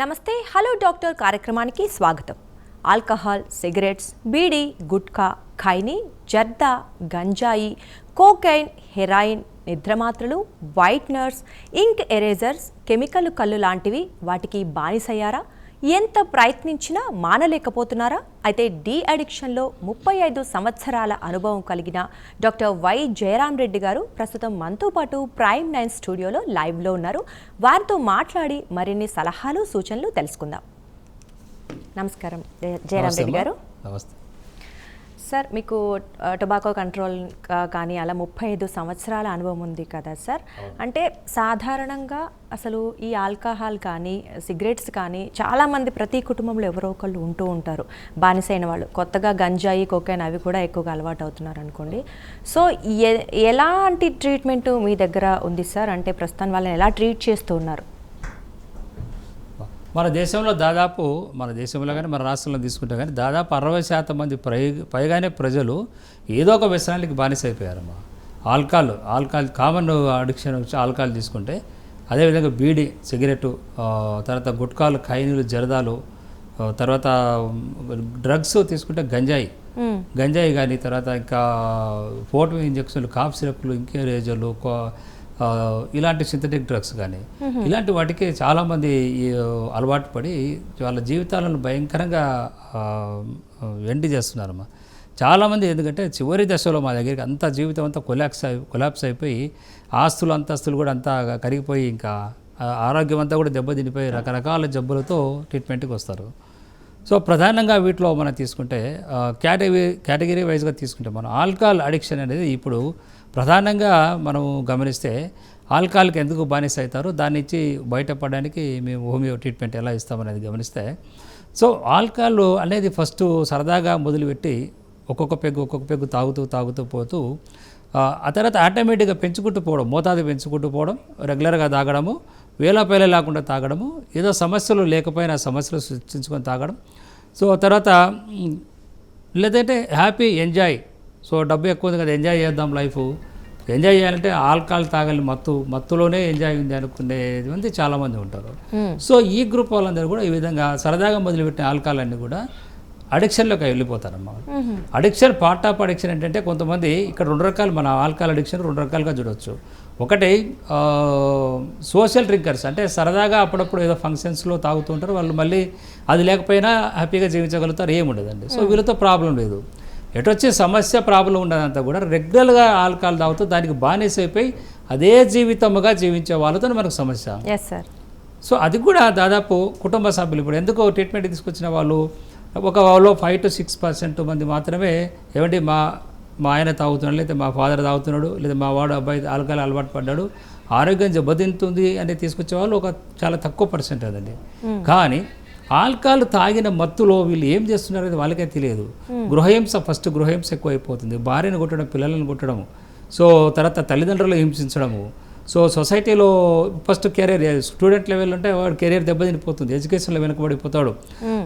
నమస్తే hello doctor కార్యక్రమానికి స్వాగతం. Alcohol cigarettes beedi gutka khaini zarda ganja cocaine heroin నిద్రమాత్రలు whiteners ink erasers chemical కళ్ళు లాంటివి వాటికి బానిసయ్యారా? ఎంత ప్రయత్నించినా మానలేకపోతున్నారా? అయితే డీ అడిక్షన్లో ముప్పై ఐదు సంవత్సరాల అనుభవం కలిగిన డాక్టర్ వై జయరాం రెడ్డి గారు ప్రస్తుతం మనతో పాటు ప్రైమ్ నైన్ స్టూడియోలో లైవ్లో ఉన్నారు. వారితో మాట్లాడి మరిన్ని సలహాలు సూచనలు తెలుసుకుందాం. నమస్కారం. జయ- జయరాం నమస్తే రెడ్డి. గారు. నమస్తే. సార్ మీకు టొబాకో కంట్రోల్ కానీ అలా ముప్పై ఐదు సంవత్సరాల అనుభవం ఉంది కదా సార్. అంటే సాధారణంగా అసలు ఈ ఆల్కహాల్ కానీ సిగరెట్స్ కానీ చాలామంది ప్రతి కుటుంబంలో ఎవరో ఒకళ్ళు ఉంటూ ఉంటారు. బానిసైన వాళ్ళు. కొత్తగా గంజాయి కోకైన్ అవి కూడా ఎక్కువగా అలవాటు అవుతున్నారు అనుకోండి. సో ఎలాంటి ట్రీట్మెంట్ మీ దగ్గర ఉంది సార్? అంటే ప్రస్తుతం వాళ్ళని ఎలా ట్రీట్ చేస్తూ ఉన్నారు? మన దేశంలో దాదాపు మన దేశంలో కానీ మన రాష్ట్రంలో తీసుకుంటే కానీ దాదాపు అరవై శాతం మంది పై పైగానే ప్రజలు ఏదో ఒక వ్యసనానికి బానిస అయిపోయారమ్మా ఆల్కహాల్ ఆల్కహాల్ కామన్ అడిక్షన్ వచ్చి ఆల్కహాల్ తీసుకుంటే అదేవిధంగా బీడి సిగరెట్ తర్వాత గుట్కాలు ఖైనీలు జరదాలు తర్వాత డ్రగ్స్ తీసుకుంటే గంజాయి. గంజాయి కానీ తర్వాత ఇంకా ఫోటో ఇంజక్షన్లు కాఫ్ సిరప్లు ఇంకేరేజర్లు ఇలాంటి సింథటిక్ డ్రగ్స్ కానీ ఇలాంటి వాటికి చాలామంది అలవాటు పడి వాళ్ళ జీవితాలను భయంకరంగా ఎండి చేస్తున్నారమ్మా. చాలామంది ఎందుకంటే చివరి దశలో మా దగ్గరికి అంతా జీవితం అంతా కొలాప్స్ అయి కొలాప్స్ అయిపోయి ఆస్తులు అంతస్తులు కూడా అంతా కరిగిపోయి ఇంకా ఆరోగ్యం అంతా కూడా దెబ్బతినిపోయి రకరకాల జబ్బులతో ట్రీట్మెంట్కి వస్తారు. సో ప్రధానంగా వీటిలో మనం తీసుకుంటే కేటగిరీ కేటగిరీ వైజ్గా తీసుకుంటే మనం ఆల్కహాల్ అడిక్షన్ అనేది ఇప్పుడు ప్రధానంగా మనం గమనిస్తే ఆల్కహాల్కి ఎందుకు బానిస అవుతారో దాని నుంచి బయటపడడానికి మేము హోమియో ట్రీట్మెంట్ ఎలా ఇస్తామనేది గమనిస్తే. సో ఆల్కహాల్ అనేది ఫస్ట్ సరదాగా మొదలుపెట్టి ఒక్కొక్క పెగ్గు ఒక్కొక్క పెగ్గు తాగుతూ తాగుతూ పోతూ ఆ తర్వాత ఆటోమేటిక్గా పెంచుకుంటూ పోవడం మోతాదు పెంచుకుంటూ పోవడం రెగ్యులర్గా తాగడము వేల పేల లేకుండా తాగడము ఏదో సమస్యలు లేకపోయినా సమస్యలు సృష్టించుకొని తాగడం. సో తర్వాత లేదంటే హ్యాపీ ఎంజాయ్. సో డబ్బు ఎక్కువ ఉంది కదా ఎంజాయ్ చేద్దాం లైఫ్. ఎంజాయ్ చేయాలంటే ఆల్కహాల్ తాగాలి మత్తు మత్తులోనే ఎంజాయ్ ఉంది అనుకునేది మంది చాలామంది ఉంటారు. సో ఈ గ్రూప్ వాళ్ళందరూ కూడా ఈ విధంగా సరదాగా మొదలుపెట్టిన ఆల్కహాల్ అన్నీ కూడా అడిక్షన్లోకి వెళ్ళిపోతారన్నమాట. అడిక్షన్ పార్ట్ ఆఫ్ అడిక్షన్ ఏంటంటే కొంతమంది ఇక్కడ రెండు రకాలు మన ఆల్కహాల్ అడిక్షన్ రెండు రకాలుగా చూడవచ్చు ఒకటి సోషల్ డ్రింకర్స్ అంటే సరదాగా అప్పుడప్పుడు ఏదో ఫంక్షన్స్లో తాగుతూ ఉంటారు. వాళ్ళు మళ్ళీ అది లేకపోయినా హ్యాపీగా జీవించగలుగుతారు ఏముండదండి. సో వీళ్ళతో ప్రాబ్లం లేదు. ఎటొచ్చే సమస్య ప్రాబ్లం ఉండదంతా కూడా రెగ్యులర్గా ఆల్కహాల్ తాగుతూ దానికి బానిస అయిపోయి అదే జీవితముగా జీవించే వాళ్ళతో మనకు సమస్య. సో అది కూడా దాదాపు కుటుంబ సభ్యులు ఇప్పుడు ఎందుకు ట్రీట్మెంట్ తీసుకొచ్చిన వాళ్ళు ఒక వాళ్ళు ఫైవ్ టు సిక్స్ పర్సెంట్ మంది మాత్రమే ఏమంటే మా మా ఆయన తాగుతున్నాడు లేదా మా ఫాదర్ తాగుతున్నాడు లేదా మా వాడు అబ్బాయి ఆల్కహాల్ అలవాటు పడ్డాడు ఆరోగ్యం దెబ్బతింటుంది అని తీసుకొచ్చే వాళ్ళు ఒక చాలా తక్కువ పర్సెంట్ అదండి. కానీ ఆల్కహాల్ తాగిన మత్తులో వీళ్ళు ఏం చేస్తున్నారు అనేది వాళ్ళకే తెలియదు. గృహహింస ఫస్ట్ గృహహింస ఎక్కువ అయిపోతుంది భార్యను కొట్టడం పిల్లలను కొట్టడం సో తర్వాత తల్లిదండ్రులు హింసించడము. సో సొసైటీలో ఫస్ట్ కెరీర్ స్టూడెంట్ లెవెల్ ఉంటే వాడు కెరీర్ దెబ్బతినిపోతుంది. ఎడ్యుకేషన్లో వెనకబడిపోతాడు.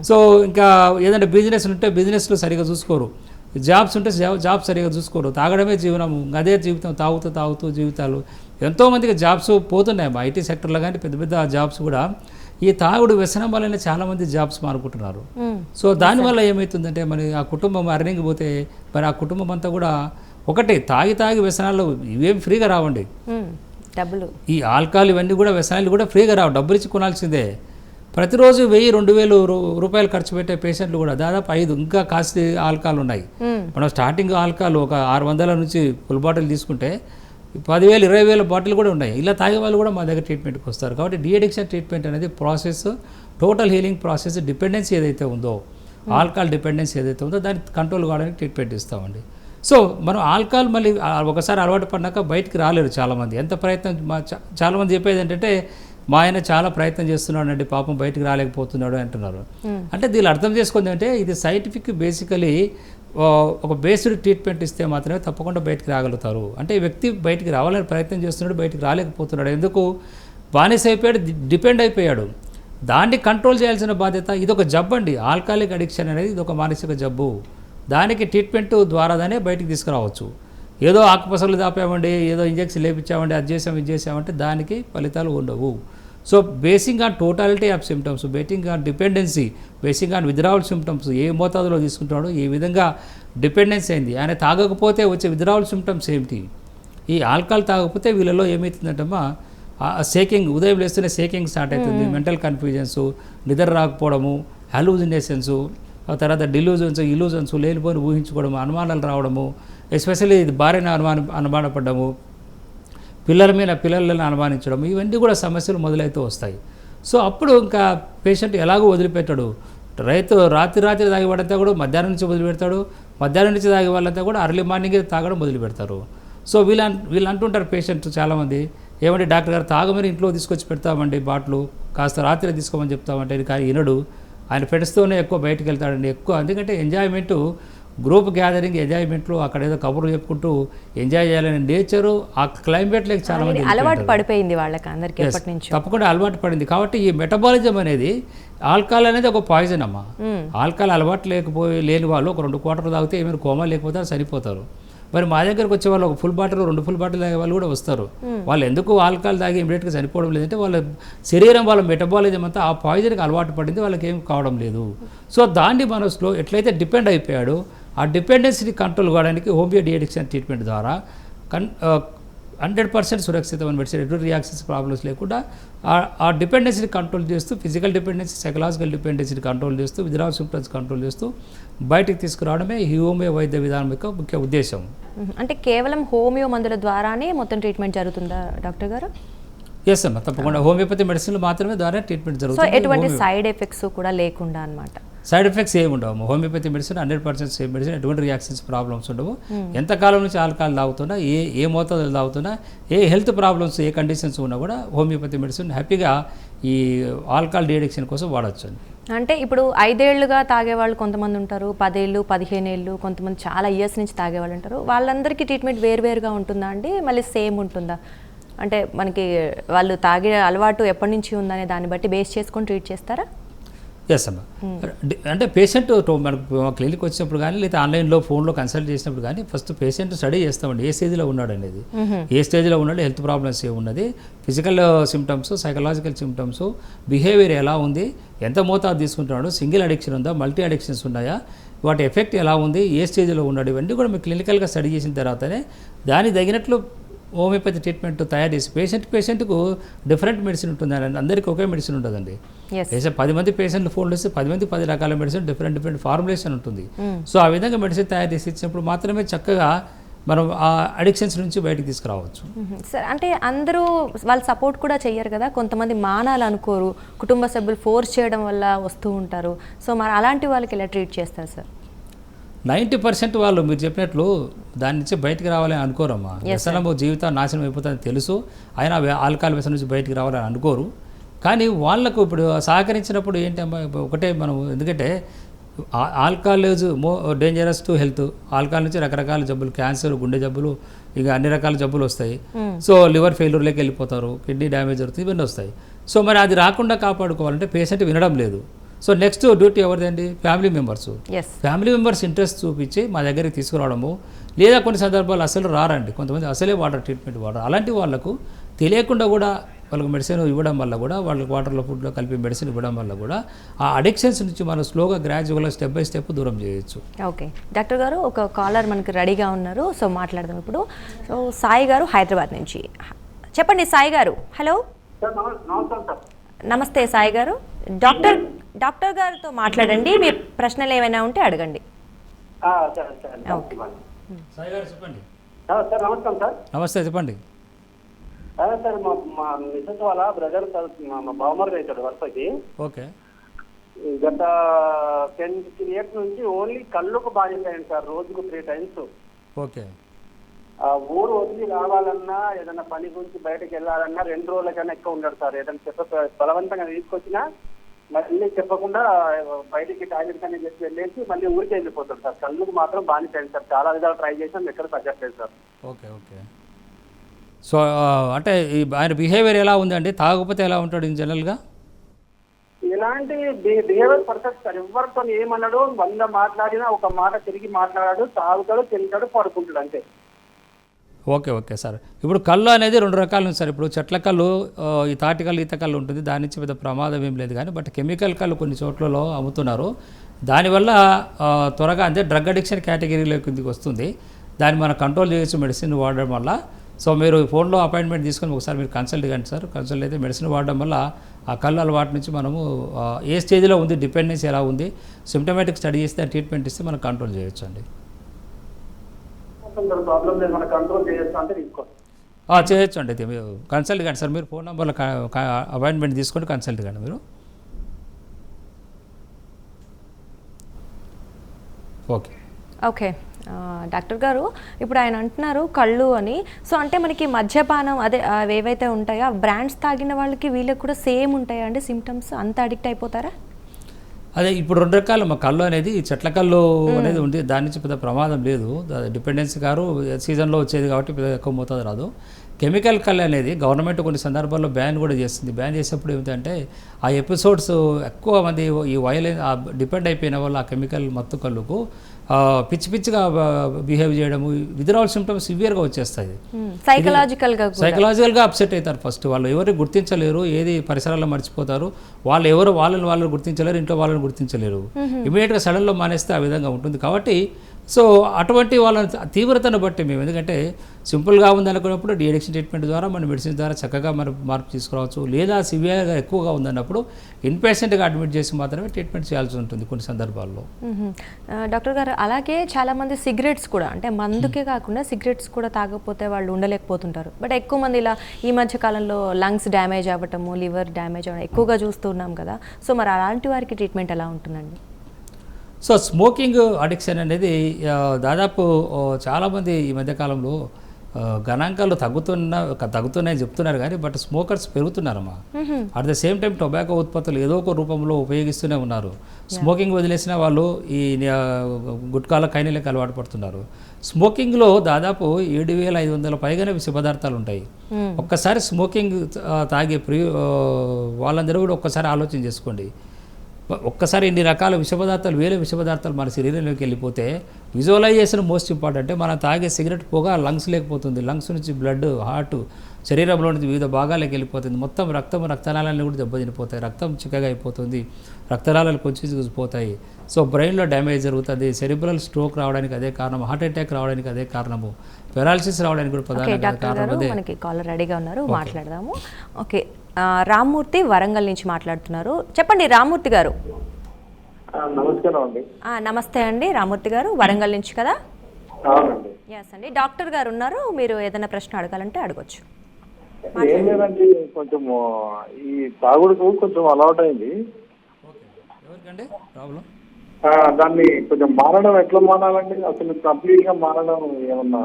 సో ఇంకా ఏదైనా బిజినెస్ ఉంటే బిజినెస్లో సరిగా చూసుకోరు. జాబ్స్ ఉంటే జాబ్ సరిగా చూసుకోరు. తాగడమే జీవనము. అదే జీవితం తాగుతూ తాగుతూ జీవితాలు. ఎంతోమందికి జాబ్స్ పోతున్నాయి. ఐటీ సెక్టర్లో కానీ పెద్ద పెద్ద జాబ్స్ కూడా ఈ తాగుడు వ్యసనం వల్లనే చాలామంది జాబ్స్ మారుకుంటున్నారు సో దానివల్ల ఏమవుతుందంటే మరి ఆ కుటుంబం అర్నింగ్ పోతే మరి ఆ కుటుంబం అంతా కూడా ఒకటి తాగి తాగి వ్యసనాలు ఇవేం ఫ్రీగా రావండి. మ్మ్. డబ్బులు. ఈ ఆల్కహాల్ ఇవన్నీ కూడా వ్యసనాలు కూడా ఫ్రీగా రావు డబ్బులు ఇచ్చి కొనాల్సిందే. ప్రతిరోజు వెయ్యి రెండు వేలు రూపాయలు ఖర్చు పెట్టే పేషెంట్లు కూడా దాదాపు ఐదు ఇంకా కాస్ట్లీ ఆల్కహాల్ ఉన్నాయి. మ్మ్. మనం స్టార్టింగ్ ఆల్కహాల్ ఒక ఆరు వందల నుంచి ఫుల్ బాటిల్ తీసుకుంటే పదివేలు ఇరవై వేల బాటిల్ కూడా ఉన్నాయి. ఇలా తాగే వాళ్ళు కూడా మా దగ్గర ట్రీట్మెంట్కి వస్తారు. కాబట్టి డిఅడిక్షన్ ట్రీట్మెంట్ అనేది process total healing process dependency ఏదైతే ఉందో ఆల్కహాల్ డిపెండెన్సీ ఏదైతే ఉందో దాన్ని కంట్రోల్ కావడానికి ట్రీట్మెంట్ ఇస్తామండి. సో మనం ఆల్కహాల్ మళ్ళీ ఒకసారి అలవాటు పడినాక బయటికి రాలేరు చాలామంది. ఎంత ప్రయత్నం మా చాలామంది చెప్పేది ఏంటంటే మా ఆయన చాలా ప్రయత్నం చేస్తున్నాడండి పాపం బయటికి రాలేకపోతున్నాడు అంటున్నారు. అంటే దీన్ని అర్థం చేసుకుంది అంటే ఇది సైంటిఫిక్ బేసికలీ ఒక బేస్డ్ ట్రీట్మెంట్ ఇస్తే మాత్రమే తప్పకుండా బయటికి రాగలుగుతారు. అంటే వ్యక్తి బయటికి రావాలని ప్రయత్నం చేస్తున్నాడు బయటికి రాలేకపోతున్నాడు. ఎందుకు? బానిస అయిపోయాడు డిపెండ్ అయిపోయాడు. దాన్ని కంట్రోల్ చేయాల్సిన బాధ్యత ఇది ఒక జబ్బు అండి. ఆల్కహాలిక్ అడిక్షన్ అనేది ఇది ఒక మానసిక జబ్బు. దానికి ట్రీట్మెంట్ ద్వారానే బయటికి తీసుకురావచ్చు. ఏదో ఆకుపసలు దాపామండి ఏదో ఇంజక్షన్ లేపించామండి అది చేసాం ఇది చేసామంటే దానికి ఫలితాలు ఉండవు. So basing on totality of symptoms basing on dependency basing on withdrawal symptoms ఏ మోతాదులో తీసుకుంటాడో ఏ విధంగా డిపెండెన్స్ అయింది? ఆయన తాగకపోతే వచ్చే విత్డ్రావల్ సిమ్టమ్స్ ఏమిటి? ఈ ఆల్కహాల్ తాగకపోతే వీళ్ళలో ఏమవుతుందంటమ్మా షేకింగ్ ఉదయం లేస్తూనే షేకింగ్ స్టార్ట్ అవుతుంది. మెంటల్ కన్ఫ్యూజన్స్ నిద్ర రాకపోవడము హాలూజినేషన్స్ ఆ తర్వాత డిలూజన్స్ ఇలూజన్స్ లేనిపోని ఊహించుకోవడము అనుమానాలు రావడము ఎస్పెషల్లీ ఇది భార్యను అనుమాన అనుమానపడ్డము పిల్లల మీద పిల్లలను అనుమానించడం ఇవన్నీ కూడా సమస్యలు మొదలైతే వస్తాయి. సో అప్పుడు ఇంకా పేషెంట్ ఎలాగో వదిలిపెట్టాడు? రైతు రాత్రి రాత్రి తాగి పడితే కూడా మధ్యాహ్నం నుంచి వదిలిపెడతాడు మధ్యాహ్నం నుంచి తాగే వాళ్ళంతా కూడా అర్లీ మార్నింగ్ తాగడం వదిలిపెడతారు సో వీళ్ళ వీళ్ళు అంటుంటారు పేషెంట్ చాలామంది ఏమంటే డాక్టర్ గారు తాగమని ఇంట్లో తీసుకొచ్చి పెడతామండి బాటిల్ కాస్త రాత్రి తీసుకోమని చెప్తామంటే కానీ వినడు ఆయన ఫ్రెండ్స్తోనే ఎక్కువ బయటకు వెళ్తాడండి ఎక్కువ ఎందుకంటే ఎంజాయ్మెంటు గ్రూప్ గ్యాదరింగ్ ఎంజాయ్మెంట్లో అక్కడ ఏదో కబుర్లు చెప్పుకుంటూ ఎంజాయ్ చేయాలనే నేచరు ఆ క్లైమేట్లోకి చాలా మంది అలవాటు పడిపోయింది వాళ్ళకి అందరికి తప్పకుండా అలవాటు పడింది. కాబట్టి ఈ మెటబాలిజం అనేది ఆల్కహాల్ అనేది ఒక పాయిజన్ అమ్మా. ఆల్కహాల్ అలవాటు లేకపోయి లేని వాళ్ళు ఒక రెండు క్వార్టర్లు తాగితే ఏమైనా కోమా లేకపోతే చనిపోతారు మరి మా దగ్గరకు వచ్చే వాళ్ళు ఒక ఫుల్ బాటిల్ రెండు ఫుల్ బాటిల్ తాగే వాళ్ళు కూడా వస్తారు. వాళ్ళు ఎందుకు ఆల్కహాల్ తాగి ఇమీడియట్గా చనిపోవడం లేదంటే వాళ్ళ శరీరం వాళ్ళ మెటబాలిజం అంతా ఆ పాయిజన్కి అలవాటు పడింది వాళ్ళకి ఏం కావడం లేదు. సో దాన్ని మనసులో ఎట్లయితే డిపెండ్ అయిపోయాడో ఆ డిపెండెన్సీని కంట్రోల్ కావడానికి హోమియో డిఎడిక్షన్ ట్రీట్మెంట్ ద్వారా కన్ హండ్రెడ్ పర్సెంట్ సురక్షితమైన మెడిసిన్ ఎటువంటి రియాక్షన్స్ ప్రాబ్లమ్స్ లేకుండా ఆ- డిపెండెన్సీని కంట్రోల్ చేస్తూ ఫిజికల్ డిపెండెన్సీ సైకలాజికల్ డిపెండెన్సీని కంట్రోల్ చేస్తూ విద్రాల్ సిమ్టమ్స్ కంట్రోల్ చేస్తూ బయటికి తీసుకురావడమే ఈ హోమియో వైద్య విధానం యొక్క ముఖ్య ఉద్దేశం. అంటే కేవలం హోమియో మందుల ద్వారానే మొత్తం ట్రీట్మెంట్ జరుగుతుందా డాక్టర్ గారు? ఎస్ అమ్మ తప్పకుండా. హోమియోపతి మెడిసిన్లు మాత్రమే ద్వారా ట్రీట్మెంట్ జరుగుతుంది. ఎటువంటి సైడ్ ఎఫెక్ట్స్ కూడా లేకుండా అన్నమాట. సైడ్ ఎఫెక్ట్స్ ఏమి ఉండవు homeopathy medicine hundred percent same medicine ఎటువంటి రియాక్షన్స్ ప్రాబ్లమ్స్ ఉండవు. ఎంతకాలం నుంచి ఆల్కహాల్ తాగుతున్నా ఏ ఏ మోతాదులు తాగుతున్నా ఏ హెల్త్ ప్రాబ్లమ్స్ ఏ కండిషన్స్ ఉన్నా కూడా హోమియోపతి మెడిసిన్ హ్యాపీగా ఈ ఆల్కహాల్ డిఎడిక్షన్ కోసం వాడచ్చు అంటే ఇప్పుడు ఐదేళ్ళుగా తాగేవాళ్ళు కొంతమంది ఉంటారు పదేళ్ళు పదిహేను ఏళ్ళు కొంతమంది చాలా ఇయర్స్ నుంచి తాగేవాళ్ళు ఉంటారు. వాళ్ళందరికీ ట్రీట్మెంట్ వేరువేరుగా ఉంటుందా అండి? మళ్ళీ సేమ్ ఉంటుందా? అంటే మనకి వాళ్ళు తాగే అలవాటు ఎప్పటి నుంచి ఉందనే దాన్ని బట్టి బేస్ చేసుకొని ట్రీట్ చేస్తారా? ఎస్ అమ్మ అంటే పేషెంట్ మనకు క్లినిక్ వచ్చినప్పుడు కానీ లేదా ఆన్లైన్లో ఫోన్లో కన్సల్ట్ చేసినప్పుడు కానీ ఫస్ట్ పేషెంట్ స్టడీ చేస్తామండి. ఏ స్టేజ్లో ఉన్నాడు అనేది. ఏ స్టేజ్లో ఉన్నాడు హెల్త్ ప్రాబ్లమ్స్ ఏమున్నది physical symptoms psychological symptoms behaviour ఎలా ఉంది ఎంత మోతాదు తీసుకుంటున్నాడు సింగిల్ అడిక్షన్ ఉందా మల్టీ అడిక్షన్స్ ఉన్నాయా వాటి ఎఫెక్ట్ ఎలా ఉంది ఏ స్టేజ్లో ఉన్నాడు ఇవన్నీ కూడా మేము క్లినికల్గా స్టడీ చేసిన తర్వాతనే దానికి తగినట్లు హోమియోపతి ట్రీట్మెంట్ తయారు చేసి పేషెంట్ పేషెంట్కు డిఫరెంట్ మెడిసిన్ ఉంటుంది అందరికీ ఒకే మెడిసిన్ ఉండదండి ఎస్ పేషెంట్ పది మంది పేషెంట్లు ఫోన్లు ఇస్తే పది మంది పది రకాల మెడిసిన్ డిఫరెంట్ డిఫరెంట్ ఫార్ములేషన్ ఉంటుంది. సో ఆ విధంగా మెడిసిన్ తయారు చేసి ఇచ్చినప్పుడు మాత్రమే చక్కగా మనం ఆ అడిక్షన్స్ నుంచి బయటికి తీసుకురావచ్చు. సార్ అంటే అందరూ వాళ్ళ సపోర్ట్ కూడా చెయ్యరు కదా? కొంతమంది మానాలు అనుకోరు. కుటుంబ సభ్యులు ఫోర్స్ చేయడం వల్ల వస్తూ ఉంటారు. సో మరి అలాంటి వాళ్ళకి ఎలా ట్రీట్ చేస్తారు సార్? నైంటీ పర్సెంట్ వాళ్ళు మీరు చెప్పినట్లు దాని నుంచి బయటికి రావాలని అనుకోరమ్మా. వ్యసనము జీవితం నాశనం అయిపోతుందని తెలుసు. అయినా ఆల్కహాల్ వ్యసనం నుంచి బయటికి రావాలని అనుకోరు. కానీ వాళ్ళకు ఇప్పుడు సహకరించినప్పుడు ఏంటమ్మా ఒకటే మనం ఎందుకంటే ఆల్కహాల్ మో డేంజరస్ టు హెల్త్. ఆల్కహాల్ నుంచి రకరకాల జబ్బులు క్యాన్సర్ గుండె జబ్బులు ఇక అన్ని రకాల జబ్బులు వస్తాయి. సో లివర్ ఫెయిల్యూర్లోకి వెళ్ళిపోతారు కిడ్నీ డ్యామేజ్ అవుతుంది ఇవన్నీ వస్తాయి. సో మరి అది రాకుండా కాపాడుకోవాలంటే పేషెంట్ వినడం లేదు. సో నెక్స్ట్ డ్యూటీ ఎవరిదండి? Family members. Family members interest చూపించి మా దగ్గరికి తీసుకురావడము. లేదా కొన్ని సందర్భాలు అసలు రారండి. కొంతమంది అసలే వాటర్ ట్రీట్మెంట్ వాడరు. అలాంటి వాళ్ళకు తెలియకుండా కూడా వాళ్ళకి మెడిసిన్ ఇవ్వడం వల్ల కూడా వాళ్ళకి వాటర్లో ఫుడ్లో కలిపి మెడిసిన్ ఇవ్వడం వల్ల కూడా ఆ అడిక్షన్స్ నుంచి మనం స్లోగా గ్రాడ్యువల్గా స్టెప్ బై స్టెప్ దూరం చేయొచ్చు. ఓకే. డాక్టర్ గారు ఒక కాలర్ మనకి రెడీగా ఉన్నారు. సో మాట్లాడదాం ఇప్పుడు. సో సాయి గారు హైదరాబాద్ నుంచి. చెప్పండి సాయి గారు. హలో. నమస్తే సాయి గారు. డాక్టర్ డాక్టర్ గారితో మాట్లాడండి. మీ ప్రశ్నలు ఏమైనా ఉంటే అడగండి. ఆ, సరే సరే. ఓకే. సాయి గారు చెప్పండి. ఆ, సార్ నమస్కారం సార్. నమస్తే చెప్పండి. అదే సార్ మా మా మిస్సెస్ వాళ్ళ బ్రదర్ సార్ మా బావమరిది అవుతాడు వరుసకి. ఓకే. గత టెన్ ఫిఫ్టీన్ ఇయర్స్ నుంచి ఓన్లీ కళ్ళుకు బాధ్యత అయింది సార్ రోజుకు త్రీ టైమ్స్. ఓకే. ఊరు వదిలి రావాలన్నా ఏదైనా పని గురించి బయటకు వెళ్ళాలన్నా రెండు రోజులకన్నా ఎక్కువ ఉండడు సార్. ఏదైనా చెప్ప బలవంతంగా తీసుకొచ్చినా మళ్ళీ చెప్పకుండా బయటికి టాయిలెట్ కానీ చెప్పి వెళ్ళేసి మళ్ళీ ఊరికి వెళ్ళిపోతాడు సార్. కళ్ళుకు మాత్రం బాధ్యత అయింది సార్. చాలా విధాలు ట్రై చేసాం ఎక్కడ తగ్గట్లేదు సార్. Okay okay. సో అంటే ఆయన బిహేవియర్ ఎలా ఉందండి? తాగకపోతే ఎలా ఉంటాడు ఇన్ జనరల్గా ఇలాంటి బిహేవియర్ పర్ఫెక్ట్ సార్. ఎవరితో ఏమన్నాడు వంద మాట్లాడినా ఒక మాట తిరిగి మాట్లాడాడు తాగుతాడు తింటాడు పడుకుంటాడు అంతే. Okay okay sir. ఇప్పుడు కళ్ళు అనేది రెండు రకాలు ఉంది సార్. ఇప్పుడు చెట్ల కళ్ళు ఈ తాటి కళ్ళు ఈత కళ్ళు ఉంటుంది. దాని నుంచి పెద్ద ప్రమాదం ఏం లేదు కానీ బట్ కెమికల్ కళ్ళు కొన్ని చోట్లలో అమ్ముతున్నారు. దానివల్ల త్వరగా అంటే డ్రగ్ అడిక్షన్ కేటగిరీలో కిందికి వస్తుంది. దాన్ని మనం కంట్రోల్ చేయొచ్చు మెడిసిన్ వాడడం వల్ల. సో మీరు ఫోన్లో అపాయింట్మెంట్ తీసుకొని ఒకసారి మీరు కన్సల్ట్ కండి సార్. కన్సల్ట్ అయితే మెడిసిన్ వాడడం వల్ల ఆ కళ్ళు అలవాటు నుంచి మనము ఏ స్టేజ్లో ఉంది డిపెండెన్స్ ఎలా ఉంది సిమ్టమేటిక్ స్టడీ చేస్తే ట్రీట్మెంట్ ఇస్తే మనం కంట్రోల్ చేయొచ్చు అండి ప్రాబ్లం లేదు మనం కంట్రోల్ చేయొచ్చు అంటే తీసుకోండి. ఆ, చేయొచ్చు అండి అయితే మీరు కన్సల్ట్ కండి సార్ మీరు ఫోన్ నెంబర్లో అపాయింట్మెంట్ తీసుకొని కన్సల్ట్ కండి మీరు. ఓకే. ఓకే. ఆ, డాక్టర్ గారు ఇప్పుడు ఆయన అంటున్నారు కళ్ళు అని. సో అంటే మనకి మద్యపానం అదే అవి ఏవైతే ఉంటాయో ఆ బ్రాండ్స్ తాగిన వాళ్ళకి వీళ్ళకి కూడా సేమ్ ఉంటాయా అండి? సిమ్టమ్స్ అంత అడిక్ట్ అయిపోతారా? అదే ఇప్పుడు రెండు రకాలు మా కళ్ళు అనేది చెట్ల కళ్ళు అనేది ఉంది దాని నుంచి పెద్ద ప్రమాదం లేదు. డిపెండెన్సీ గారు సీజన్లో వచ్చేది కాబట్టి పెద్ద ఎక్కువ మోతాదు రాదు. కెమికల్ కళ్ళు అనేది గవర్నమెంట్ కొన్ని సందర్భాల్లో బ్యాన్ కూడా చేస్తుంది. బ్యాన్ చేసేప్పుడు ఏమిటంటే ఆ ఎపిసోడ్స్ ఎక్కువ మంది ఈ వైలెన్ డిపెండ్ అయిపోయిన వాళ్ళు ఆ కెమికల్ మత్తు కళ్ళుకు పిచ్చి పిచ్చిగా బిహేవ్ చేయడము విత్డ్రావల్ సిమ్టమ్స్ సివియర్గా వచ్చేస్తాయి. సైకలాజికల్గా కూడా. సైకలాజికల్గా అప్సెట్ అవుతారు ఫస్ట్ వాళ్ళు ఎవరు గుర్తించలేరు ఏది పరిసరాల్లో మర్చిపోతారు. వాళ్ళు ఎవరు వాళ్ళని వాళ్ళని గుర్తించలేరు ఇంట్లో వాళ్ళని గుర్తించలేరు. ఇమీడియట్గా సడన్లో మానేస్తే ఆ విధంగా ఉంటుంది. కాబట్టి సో అటువంటి వాళ్ళ తీవ్రతను బట్టి మేము ఎందుకంటే సింపుల్గా ఉంది అనుకున్నప్పుడు డిఎడిక్షన్ ట్రీట్మెంట్ ద్వారా మన మెడిసిన్ ద్వారా చక్కగా మనం మార్పు తీసుకురావచ్చు. లేదా సివియర్గా ఎక్కువగా ఉందన్నప్పుడు ఇన్పేషెంట్గా అడ్మిట్ చేసి మాత్రమే ట్రీట్మెంట్ చేయాల్సి ఉంటుంది కొన్ని సందర్భాల్లో. డాక్టర్ గారు అలాగే చాలా మంది సిగరెట్స్ కూడా అంటే మందుకే కాకుండా సిగరెట్స్ కూడా తాగకపోతే వాళ్ళు ఉండలేకపోతుంటారు. బట్ ఎక్కువ మంది ఇలా ఈ మధ్య కాలంలో లంగ్స్ డ్యామేజ్ అవ్వటము లివర్ డ్యామేజ్ అవ్వడం ఎక్కువగా చూస్తున్నాం కదా. సో మరి అలాంటి వారికి ట్రీట్మెంట్ ఎలా ఉంటుందండి? సో స్మోకింగ్ అడిక్షన్ అనేది దాదాపు చాలామంది ఈ మధ్యకాలంలో గణాంకాలు తగ్గుతున్న తగ్గుతున్నాయని చెప్తున్నారు కానీ but smokers పెరుగుతున్నారమ్మా. At the same time tobacco ఉత్పత్తులు ఏదో ఒక రూపంలో ఉపయోగిస్తూనే ఉన్నారు. స్మోకింగ్ వదిలేసిన వాళ్ళు ఈ గుట్కాల కైనీలకు అలవాటు పడుతున్నారు. స్మోకింగ్లో దాదాపు ఏడు వేల ఐదు వందల పైగానే విష పదార్థాలు ఉంటాయి. ఒక్కసారి స్మోకింగ్ తాగే ప్రి వాళ్ళందరూ కూడా ఒక్కసారి ఆలోచన చేసుకోండి. ఒక్కసారి ఇన్ని రకాల విష పదార్థాలు వేరే విష పదార్థాలు మన శరీరంలోకి వెళ్ళిపోతే విజువలైజేషన్ మోస్ట్ ఇంపార్టెంట్ మనం తాగే సిగరెట్ పొగ లంగ్స్ లేకపోతుంది. లంగ్స్ నుంచి బ్లడ్ హార్ట్ శరీరంలో నుంచి వివిధ భాగాలకు వెళ్ళిపోతుంది. మొత్తం రక్తం రక్తనాళాలను కూడా దెబ్బతినిపోతాయి. రక్తం చిక్కగా అయిపోతుంది. రక్తనాళాలు కొంచెం పోతాయి సో బ్రెయిన్లో డ్యామేజ్ జరుగుతుంది. సెరిబ్రల్ స్ట్రోక్ రావడానికి అదే కారణం హార్ట్ అటాక్ రావడానికి అదే కారణము. పెరాలసిస్ రావడానికి కూడా ప్రధాన కారణం అదే. మనకి కాలర్ రెడీగా ఉన్నారు. మాట్లాడదాము. ఓకే రామ్మూర్తి వరంగల్ నుంచి మాట్లాడుతున్నారు. చెప్పండి రామ్మూర్తి గారు. నమస్కారం అండి. నమస్తే అండి రామ్మూర్తి గారు వరంగల్ నుంచి కదా? అవునండి. ఎస్ అండి. డాక్టర్ గారు ఉన్నారు మీరు ఏదైనా ప్రశ్న అడగాలంటే అడగొచ్చు. ఏం లేదండి కొంచెం ఈ తాగుడుకు కొంచెం అలవాటు అయింది ఎవరికండి? ప్రాబ్లం? ఆ, దాన్ని కొంచెం మారడం ఎట్లా మారాలండి? అసలు కంప్లీట్గా మారడం ఏమన్నా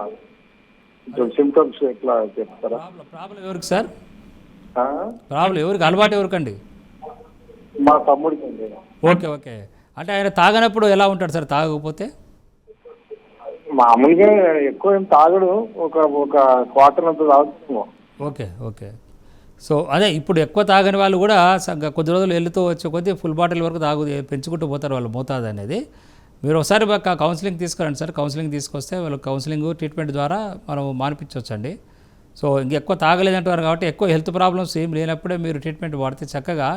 కొంచెం సిమ్టమ్స్ ఎట్లా చెప్తారా? ప్రాబ్లం ప్రాబ్లం ఎవరికి సార్? ప్రాబ్లం ఎవరికి? అలవాటు ఎవరికండి? మా తమ్ముడికి ఓకే ఓకే. అంటే ఆయన తాగనప్పుడు ఎలా ఉంటాడు సార్? తాగకపోతే? మామూలుగా ఎక్కువ ఏం తాగడు. ఒక ఒక క్వార్టర్ అంత తాగుతున్నాం ఓకే ఓకే. సో అదే ఇప్పుడు ఎక్కువ తాగని వాళ్ళు కూడా కొద్ది రోజులు వెళ్తూ వచ్చే కొద్దీ ఫుల్ బాటిల్ వరకు తాగు పెంచుకుంటూ పోతారు వాళ్ళు మోతాదు అనేది. మీరు ఒకసారి కౌన్సిలింగ్ తీసుకురండి సార్. కౌన్సిలింగ్ తీసుకొస్తే వాళ్ళు కౌన్సిలింగ్ ట్రీట్మెంట్ ద్వారా మనం మానిపించవచ్చండి సో ఇంకెక్కువ తాగలేదంటారు కాబట్టి ఎక్కువ హెల్త్ ప్రాబ్లమ్స్ ఏం లేనప్పుడే మీరు ట్రీట్మెంట్ వాడితే చక్కగా.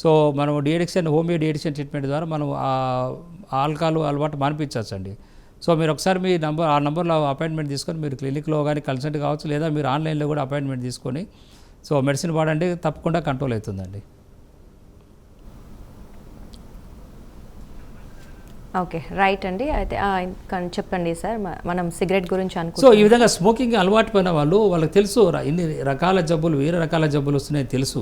సో మనం డిఎడిక్షన్ హోమియో డిఎడిక్షన్ ట్రీట్మెంట్ ద్వారా మనం ఆల్కాలు ఆల్కహాల్ అలవాటు మానిపించవచ్చండి. సో మీరు ఒకసారి మీ నంబర్ ఆ నంబర్లో అపాయింట్మెంట్ తీసుకొని మీరు క్లినిక్లో కానీ కన్సల్ట్ కావచ్చు లేదా మీరు ఆన్లైన్లో కూడా అపాయింట్మెంట్ తీసుకొని సో మెడిసిన్ వాడండి తప్పకుండా కంట్రోల్ అవుతుందండి. ఓకే రైట్ అండి. అయితే చెప్పండి సార్. మనం సిగరెట్ గురించి సో అనుకుంటున్నాం ఈ విధంగా స్మోకింగ్ అలవాటు పడిన వాళ్ళు వాళ్ళకి తెలుసు ఇన్ని రకాల జబ్బులు వేరే రకాల జబ్బులు వస్తున్నాయి తెలుసు.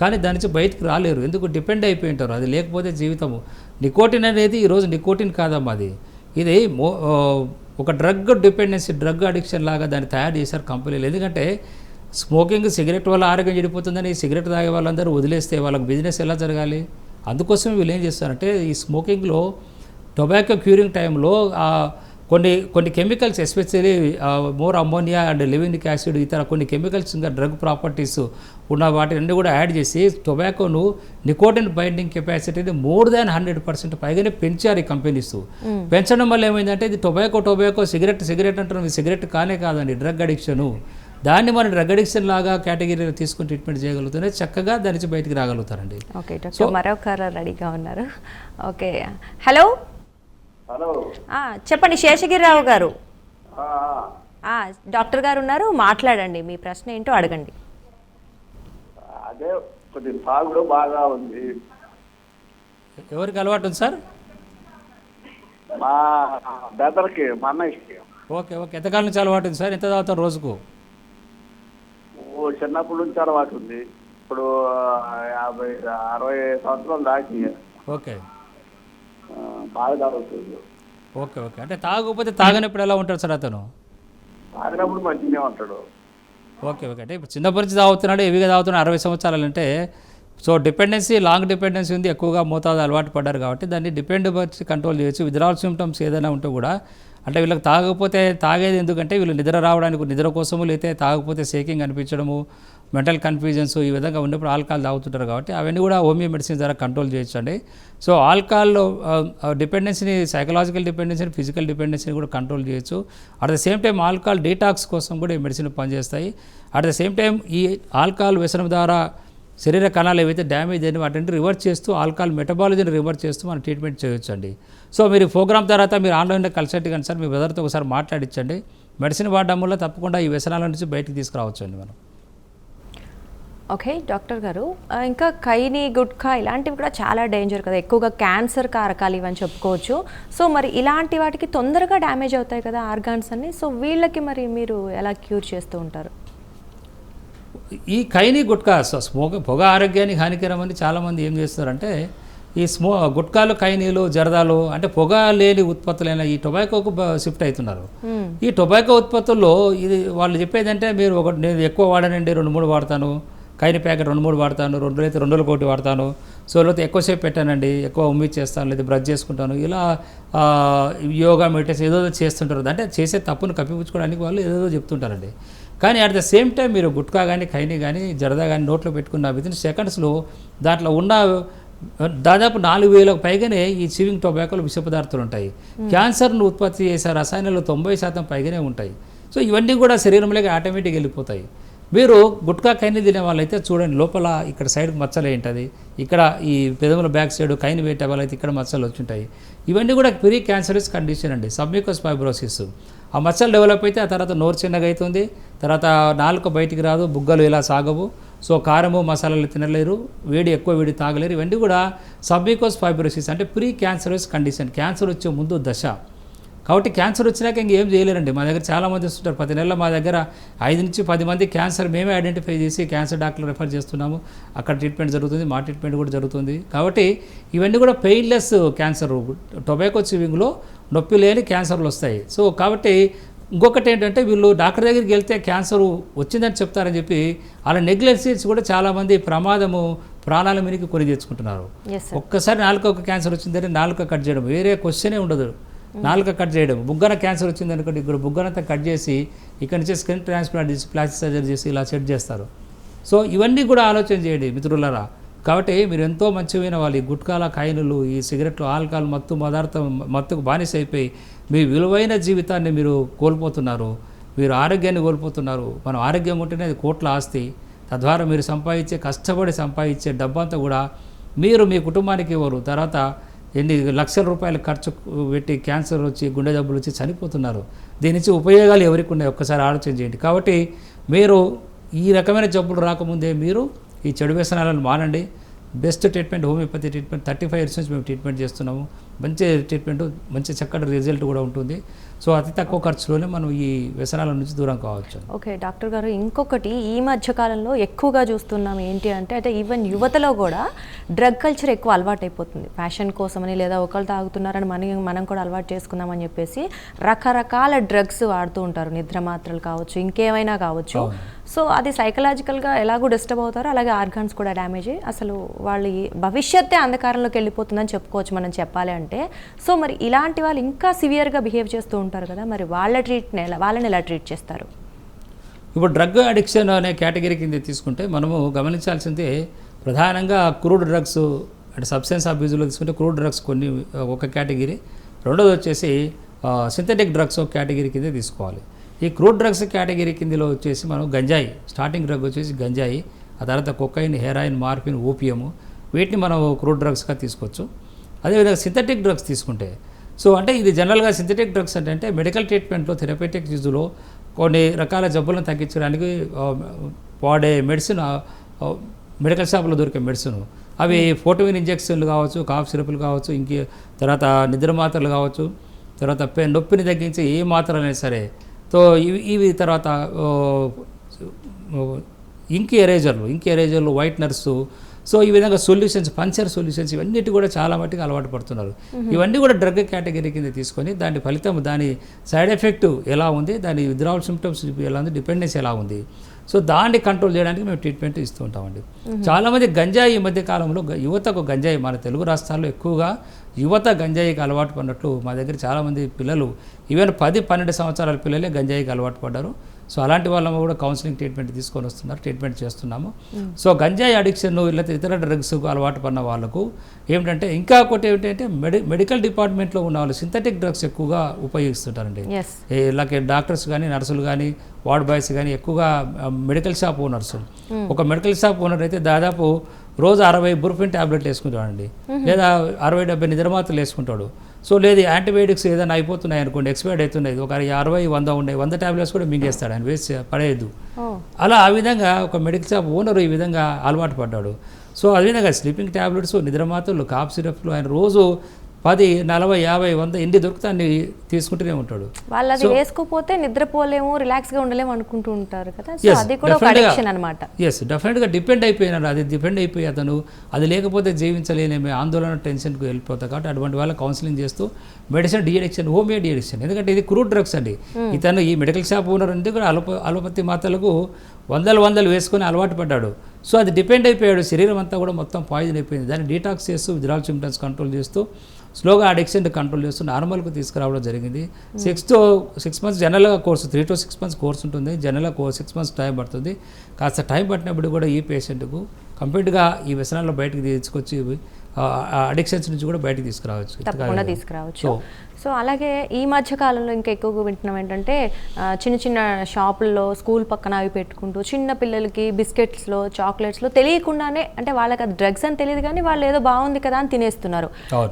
కానీ దాని నుంచి బయటకు రాలేరు. ఎందుకు? డిపెండ్ అయిపోయి ఉంటారు అది లేకపోతే జీవితము. నికోటిన్ అనేది ఈరోజు నికోటిన్ కాదమ్మా అది. ఇది మో ఒక డ్రగ్ డిపెండెన్సీ డ్రగ్ అడిక్షన్ లాగా దాన్ని తయారు చేశారు కంపెనీలు ఎందుకంటే స్మోకింగ్ సిగరెట్ వల్ల ఆరోగ్యం చెడిపోతుందని సిగరెట్ తాగే వాళ్ళందరూ వదిలేస్తే వాళ్ళకి బిజినెస్ ఎలా జరగాలి? అందుకోసం వీళ్ళు ఏం చేస్తారంటే ఈ స్మోకింగ్లో టొబాకో క్యూరింగ్ టైంలో కొన్ని కొన్ని chemicals especially more ammonia and levulinic acid ఇతర కొన్ని కెమికల్స్ ఇంకా డ్రగ్ ప్రాపర్టీస్ ఉన్న వాటి అన్ని కూడా యాడ్ చేసి టొబాకోను నికోటిన్ బైండింగ్ కెపాసిటీని మోర్ దాన్ హండ్రెడ్ పర్సెంట్ పైగానే పెంచారు ఈ కంపెనీస్ పెంచడం వల్ల ఏమైందంటే ఇది టొబాకో టొబాకో సిగరెట్ సిగరెట్ అంటున్నాం. ఇది సిగరెట్ కానే కాదండి డ్రగ్ అడిక్షను దాన్ని మనం డ్రగ్ అడిక్షన్ లాగా కేటగిరీలో తీసుకుని ట్రీట్మెంట్ చేయగలుగుతూనే చక్కగా దాని నుంచి బయటికి రాగలుగుతారండి. ఓకే మరొకరు రెడీగా ఉన్నారు. ఓకే హలో చెప్పండి శేషగిరిరావు గారు. ఆ, ఆ, డాక్టర్ గారు ఉన్నారు మాట్లాడండి మీ ప్రశ్న ఏంటో అడగండి. అదే కొద్ది తాగుడు బాగా ఉంది. ఎవరికి అలవాటు ఉంది సార్? మా బ్రదర్కి మా అన్నయ్యకి. Okay okay. ఎంతకాలం నుంచి అలవాటు ఉంది సార్? ఎంత తాగుతారు రోజుకు? ఓ చిన్నప్పటి నుంచి అలవాటు ఉంది. ఇప్పుడు యాభై అరవై సంవత్సరాలు దాటి ఓకే. బాగా తాగుతుంది ఓకే ఓకే. అంటే తాగకపోతే తాగనప్పుడు ఎలా ఉంటాడు సార్ అతను? తాగినప్పుడు మంచిగానే ఉంటాడు. Okay okay. అంటే ఇప్పుడు చిన్నప్పటి నుంచి తాగుతున్నాడు హెవీగా తాగుతున్నాడు అరవై సంవత్సరాలు అంటే సో డిపెండెన్సీ లాంగ్ డిపెండెన్సీ ఉంది ఎక్కువగా మోతాదు అలవాటు పడ్డారు కాబట్టి దాన్ని డిపెండ్ వచ్చి కంట్రోల్ చేయొచ్చు. విత్డ్రాల్ సిమ్టమ్స్ ఏదైనా ఉంటే కూడా అంటే వీళ్ళకి తాగకపోతే తాగేది ఎందుకంటే వీళ్ళు నిద్ర రావడానికి నిద్ర కోసము లేతే తాగకపోతే సేకింగ్ అనిపించడము మెంటల్ కన్ఫ్యూజన్స్ ఈ విధంగా ఉన్నప్పుడు ఆల్కహాల్ తాగుతుంటారు కాబట్టి అవన్నీ కూడా హోమియో మెడిసిన్ ద్వారా కంట్రోల్ చేయొచ్చండి. సో ఆల్కహాల్లో డిపెండెన్సీని సైకలాజికల్ డిపెండెన్సీని ఫిజికల్ డిపెండెన్సీని కూడా కంట్రోల్ చేయొచ్చు. At the same time alcohol detox కోసం కూడా ఈ మెడిసిన్ పనిచేస్తాయి. అట్ ద సేమ్ టైం ఈ ఆల్కహాల్ వ్యసనం ద్వారా శరీర కణాలు ఏవైతే డ్యామేజ్ అయినా వాటిని రివర్స్ చేస్తూ ఆల్కహాల్ మెటబాలజీని రివర్స్ చేస్తూ మనం ట్రీట్మెంట్ చేయొచ్చు అండి సో మీరు ప్రోగ్రామ్ తర్వాత మీరు ఆన్లైన్లో కన్సల్ట్ కానీ సార్ మీ బ్రదర్తో ఒకసారి మాట్లాడించండి మెడిసిన్ వాడడం వల్ల తప్పకుండా ఈ వ్యసనాల నుంచి బయటికి తీసుకురావచ్చండి మనం. ఓకే డాక్టర్ గారు. ఇంకా కైని గుట్కా ఇలాంటివి కూడా చాలా డేంజర్ కదా. ఎక్కువగా క్యాన్సర్ కారకాలు ఇవని చెప్పుకోవచ్చు. సో మరి ఇలాంటి వాటికి తొందరగా డ్యామేజ్ అవుతాయి కదా ఆర్గాన్స్ అన్ని. సో వీళ్ళకి మరి మీరు ఎలా క్యూర్ చేస్తూ ఉంటారు? ఈ ఖైనీ గుట్కా స్మోక్ పొగ ఆరోగ్యానికి హానికరమని చాలామంది ఏం చేస్తారంటే ఈ స్మో గుట్కాలు ఖైనీలు జరదాలు అంటే పొగ లేని ఉత్పత్తులైన ఈ టొబాకోకు షిఫ్ట్ అవుతున్నారు. ఈ టొబాకో ఉత్పత్తుల్లో ఇది వాళ్ళు చెప్పేది అంటే మీరు ఒక నేను ఎక్కువ వాడనండి రెండు మూడు వాడతాను. కైని ప్యాకెట్ రెండు మూడు వాడతాను రెండు అయితే రెండు ఒకటి వాడతాను. సో లేకపోతే ఎక్కువసేపు పెట్టానండి ఎక్కువ ఉమ్మిది చేస్తాను లేదా బ్రష్ చేసుకుంటాను. ఇలా యోగా మెడిటేషన్ ఏదో చేస్తుంటారు. అంటే చేసే తప్పును కప్పిపుచ్చుకోవడానికి వాళ్ళు ఏదో చెప్తుంటారండి. కానీ అట్ ద సేమ్ టైం మీరు గుట్కా కానీ ఖైని కానీ జరదా కానీ నోట్లో పెట్టుకున్న వితిన్ సెకండ్స్లో దాంట్లో ఉన్న దాదాపు నాలుగు వేలకు పైగానే ఈ చివింగ్ టొబాకోలు విష పదార్థాలు ఉంటాయి. క్యాన్సర్ను ఉత్పత్తి చేసే రసాయనాలు తొంభై శాతం పైగానే ఉంటాయి. సో ఇవన్నీ కూడా శరీరంలోకి ఆటోమేటిక్గా వెళ్ళిపోతాయి. మీరు గుట్కా కైని తినే వాళ్ళైతే చూడండి లోపల ఇక్కడ సైడ్ మచ్చలు ఏంటది? ఇక్కడ ఈ పెదవుల బ్యాక్ సైడ్ కైని పెట్టే వాళ్ళైతే ఇక్కడ మచ్చలు వచ్చుంటాయి. ఇవన్నీ కూడా ప్రీ క్యాన్సరస్ కండిషన్ అండి సబ్మికోస్ ఫైబ్రోసిస్ ఆ మచ్చలు డెవలప్ అయితే ఆ తర్వాత నోరు చిన్నగా అవుతుంది తర్వాత నాలుక బయటికి రాదు బుగ్గలు ఇలా సాగవు. సో కారము మసాలాలు తినలేరు వేడి ఎక్కువ వేడి తాగలేరు. ఇవన్నీ కూడా సబ్మికోస్ ఫైబ్రోసిస్ అంటే ప్రీ క్యాన్సరస్ కండిషన్ క్యాన్సర్ వచ్చే ముందు దశ. కాబట్టి క్యాన్సర్ వచ్చినాక ఇంకేం చేయలేరండి. మా దగ్గర చాలా మంది వస్తుంటారు. ప్రతి నెల మా దగ్గర ఐదు నుంచి పది మంది క్యాన్సర్ మేమే ఐడెంటిఫై చేసి క్యాన్సర్ డాక్టర్ రెఫర్ చేస్తున్నాము. అక్కడ ట్రీట్మెంట్ జరుగుతుంది మా ట్రీట్మెంట్ కూడా జరుగుతుంది. కాబట్టి ఇవన్నీ కూడా పెయిన్లెస్ క్యాన్సర్ టొబాకో చివింగ్లో నొప్పి లేని క్యాన్సర్లు వస్తాయి. సో కాబట్టి ఇంకొకటి ఏంటంటే వీళ్ళు డాక్టర్ దగ్గరికి వెళ్తే క్యాన్సర్ వచ్చిందని చెప్తారని చెప్పి అలా నెగ్లెన్సీస్ కూడా చాలామంది ప్రమాదము ప్రాణాల మీదకి కొని తెచ్చుకుంటున్నారు ఒక్కసారి నాలుక ఒక క్యాన్సర్ వచ్చిందంటే నాలుక కట్ చేయడం. వేరే క్వశ్చనే ఉండదు. నాలుక కట్ చేయడం. బుగ్గన క్యాన్సర్ వచ్చింది అనుకోండి ఇక్కడ బుగ్గనంతా కట్ చేసి ఇక్కడ నుంచి స్కిన్ ట్రాన్స్ప్లాంట్ చేసి ప్లాస్టిక్ సర్జరీ చేసి ఇలా సెట్ చేస్తారు. సో ఇవన్నీ కూడా ఆలోచన చేయండి మిత్రులరా. కాబట్టి మీరు ఎంతో మంచిమైన వాళ్ళు ఈ గుట్కాల కాయనులు ఈ సిగరెట్లు ఆల్కహాల్ మత్తు పదార్థం మత్తుకు బానిస అయిపోయి మీ విలువైన జీవితాన్ని మీరు కోల్పోతున్నారు. మీరు ఆరోగ్యాన్ని కోల్పోతున్నారు. మనం ఆరోగ్యం ఉంటేనే అది కోట్ల ఆస్తి. తద్వారా మీరు సంపాదించే కష్టపడి సంపాదించే డబ్బంతా కూడా మీరు మీ కుటుంబానికి ఇవ్వరు. తర్వాత ఎన్ని లక్షల రూపాయలు ఖర్చు పెట్టి క్యాన్సర్ వచ్చి గుండె జబ్బులు వచ్చి చనిపోతున్నారు. దీని నుంచి ఉపయోగాలు ఎవరికి ఉన్నాయి? ఒక్కసారి ఆలోచన చేయండి. కాబట్టి మీరు ఈ రకమైన జబ్బులు రాకముందే మీరు ఈ చెడు వ్యసనాలను మానండి. Best treatment homeopathy treatment thirty five years నుంచి మేము ట్రీట్మెంట్ చేస్తున్నాము. మంచి ట్రీట్మెంట్ మంచి చక్కటి రిజల్ట్ కూడా ఉంటుంది. సో అతి తక్కువ ఖర్చులోనే మనం ఈ వ్యసనాల నుంచి దూరం కావచ్చు. ఓకే డాక్టర్ గారు ఇంకొకటి ఈ మధ్య కాలంలో ఎక్కువగా చూస్తున్నాం ఏంటి అంటే అంటే ఈవెన్ యువతలో కూడా డ్రగ్ కల్చర్ ఎక్కువ అలవాటు అయిపోతుంది ఫ్యాషన్ కోసమని లేదా ఒకళ్ళు తాగుతున్నారని మనం మనం కూడా అలవాటు చేసుకుందామని చెప్పేసి రకరకాల డ్రగ్స్ వాడుతూ ఉంటారు. నిద్ర మాత్రలు కావచ్చు ఇంకేమైనా కావచ్చు. సో అది సైకలాజికల్గా ఎలాగో డిస్టర్బ్ అవుతారో అలాగే ఆర్గాన్స్ కూడా డ్యామేజ్ అయ్యి అసలు వాళ్ళ ఈ భవిష్యత్తే అంధకారంలోకి వెళ్ళిపోతుందని చెప్పుకోవచ్చు మనం చెప్పాలి అంటే. సో మరి ఇలాంటి వాళ్ళు ఇంకా సివియర్గా బిహేవ్ చేస్తూ ఉంటారు కదా మరి వాళ్ళ ట్రీట్ని ఎలా వాళ్ళని ఎలా ట్రీట్ చేస్తారు? ఇప్పుడు డ్రగ్ అడిక్షన్ అనే కేటగిరీ కింద తీసుకుంటే మనము గమనించాల్సింది ప్రధానంగా క్రూడ్ డ్రగ్స్ అంటే సబ్స్టెన్స్ అబ్యూజ్లో తీసుకుంటే క్రూడ్ డ్రగ్స్ కొన్ని ఒక కేటగిరీ రెండోది వచ్చేసి సింథటిక్ డ్రగ్స్ ఒక కేటగిరీ కింద తీసుకోవాలి. ఈ క్రూడ్ డ్రగ్స్ కేటగిరీ కిందలో వచ్చేసి మనం గంజాయి స్టార్టింగ్ డ్రగ్ వచ్చేసి గంజాయి ఆ తర్వాత కొకైన్ హెరాయిన్ మార్పిన్ ఓపియము వీటిని మనం క్రూడ్ డ్రగ్స్గా తీసుకోవచ్చు. అదేవిధంగా సింథటిక్ డ్రగ్స్ తీసుకుంటే సో అంటే ఇది జనరల్గా సింథటిక్ డ్రగ్స్ అంటే మెడికల్ ట్రీట్మెంట్లో థెరపేటిక్ యూజ్లో కొన్ని రకాల జబ్బులను తగ్గించడానికి వాడే మెడిసిన్ మెడికల్ షాప్లో దొరికే మెడిసిన్. అవి ఫోటోవిన్ ఇంజెక్షన్లు కావచ్చు కాఫ్ సిరప్లు కావచ్చు ఇంకే తర్వాత నిద్ర మాత్రలు కావచ్చు తర్వాత నొప్పిని తగ్గించే ఏ మాత్రలైనా సరే సో ఇవి ఇవి తర్వాత ఇంక్ ఎరేజర్లు ఇంక్ ఎరేజర్లు వైట్నర్స్ సో ఈ విధంగా సొల్యూషన్స్ పంచర్ సొల్యూషన్స్ ఇవన్నిటి కూడా చాలా మట్టుకు అలవాటు పడుతున్నారు. ఇవన్నీ కూడా డ్రగ్ కేటగిరీ కింద తీసుకొని దాని ఫలితం దాని సైడ్ ఎఫెక్ట్ ఎలా ఉంది దాని విత్డ్రావల్ సిమ్టమ్స్ ఎలా ఉంది డిపెండెన్స్ ఎలా ఉంది. సో దాన్ని కంట్రోల్ చేయడానికి మేము ట్రీట్మెంట్ ఇస్తూ ఉంటామండి. చాలామంది గంజాయి ఈ మధ్య కాలంలో యువతకు గంజాయి మన తెలుగు రాష్ట్రాల్లో ఎక్కువగా యువత గంజాయికి అలవాటు పడినట్లు మా దగ్గర చాలామంది పిల్లలు ఈవెన్ పది పన్నెండు సంవత్సరాల పిల్లలే గంజాయికి అలవాటు పడ్డారు. సో అలాంటి వాళ్ళము కూడా కౌన్సిలింగ్ ట్రీట్మెంట్ తీసుకొని వస్తున్నారు ట్రీట్మెంట్ చేస్తున్నాము. సో గంజాయి అడిక్షన్ లేకపోతే ఇతర డ్రగ్స్ అలవాటు పడిన వాళ్ళకు ఏమిటంటే ఇంకా ఒకటి ఏమిటంటే మెడి మెడికల్ డిపార్ట్మెంట్లో ఉన్న వాళ్ళు సింథటిక్ డ్రగ్స్ ఎక్కువగా ఉపయోగిస్తుంటారండి. ఇలాగే డాక్టర్స్ కానీ నర్సులు కానీ వార్డ్ బాయ్స్ కానీ ఎక్కువగా మెడికల్ షాప్ ఓనర్స్ ఒక మెడికల్ షాప్ ఓనర్ అయితే దాదాపు రోజు అరవై బుర్ఫిన్ ట్యాబ్లెట్లు వేసుకుంటాడండి లేదా అరవై డెబ్బై నిద్రమాత్రలు వేసుకుంటాడు. సో లేదు యాంటీబయాటిక్స్ ఏదైనా అయిపోతున్నాయి అనుకోండి ఎక్స్పైర్డ్ అవుతున్నాయి ఒక అరవై వంద ఉండే వంద ట్యాబ్లెట్స్ కూడా మింగేస్తాడు ఆయన వేసి పడేయద్దు. అలా ఆ విధంగా ఒక మెడికల్ షాప్ ఓనర్ ఈ విధంగా అలవాటు పడ్డాడు. సో అదేవిధంగా స్లీపింగ్ ట్యాబ్లెట్స్ నిద్రమాత్రలు కాప్ సిరప్లు ఆయన రోజు పది నలభై యాభై వంద ఎన్ని దొరికితే అన్ని తీసుకుంటూనే ఉంటాడు. వాళ్ళు అది వేసుకోపోతే నిద్రపోలేము రిలాక్స్గా ఉండలేము అనుకుంటూ ఉంటారు కదా. సో అది కూడా ఒక అడిక్షన్ అనమాట ఎస్ డెఫినెట్గా డిపెండ్ అయిపోయినాడు. అది డిపెండ్ అయిపోయి అతను అది లేకపోతే జీవించలేనేమి ఆందోళన టెన్షన్కి వెళ్ళిపోతాయి కాబట్టి అటువంటి వాళ్ళ కౌన్సిలింగ్ చేస్తూ మెడిసిన్ డిఎడిక్షన్ హోమియో డిఎడిక్షన్ ఎందుకంటే ఇది క్రూడ్ డ్రగ్స్ అండి. ఇతను ఈ మెడికల్ షాప్ ఓనర్ అంటే కూడా అలోప అలోపతి మాతలకు వందలు వందలు వేసుకొని అలవాటు పడ్డాడు. సో అది డిపెండ్ అయిపోయాడు. శరీరం అంతా కూడా మొత్తం పాయిజన్ అయిపోయింది. దాన్ని డీటాక్స్ చేస్తూ విద్రాల్ సిమ్టమ్స్ కంట్రోల్ చేస్తూ స్లోగా అడిక్షన్ కంట్రోల్ చేస్తూ నార్మల్కు తీసుకురావడం జరిగింది. సిక్స్ టు సిక్స్ మంత్స్ జనరల్గా course three to six months course ఉంటుంది. జనరల్గా కోర్స్ సిక్స్ మంత్స్ టైం పడుతుంది. కాస్త టైం పట్టినప్పుడు కూడా ఈ పేషెంట్కు కంప్లీట్గా ఈ వ్యసనాల్లో బయటకు తీసుకొచ్చి అడిక్షన్స్ నుంచి కూడా బయటకు తీసుకురావచ్చు. తీసుకురావచ్చు. సో అలాగే ఈ మధ్య కాలంలో ఇంకా ఎక్కువగా వింటున్నాం ఏంటంటే చిన్న చిన్న షాపుల్లో స్కూల్ పక్కన అవి పెట్టుకుంటూ చిన్న పిల్లలకి బిస్కెట్స్లో చాక్లెట్స్లో తెలియకుండానే అంటే వాళ్ళకి అది డ్రగ్స్ అని తెలియదు కానీ వాళ్ళు ఏదో బాగుంది కదా అని తినేస్తున్నారు.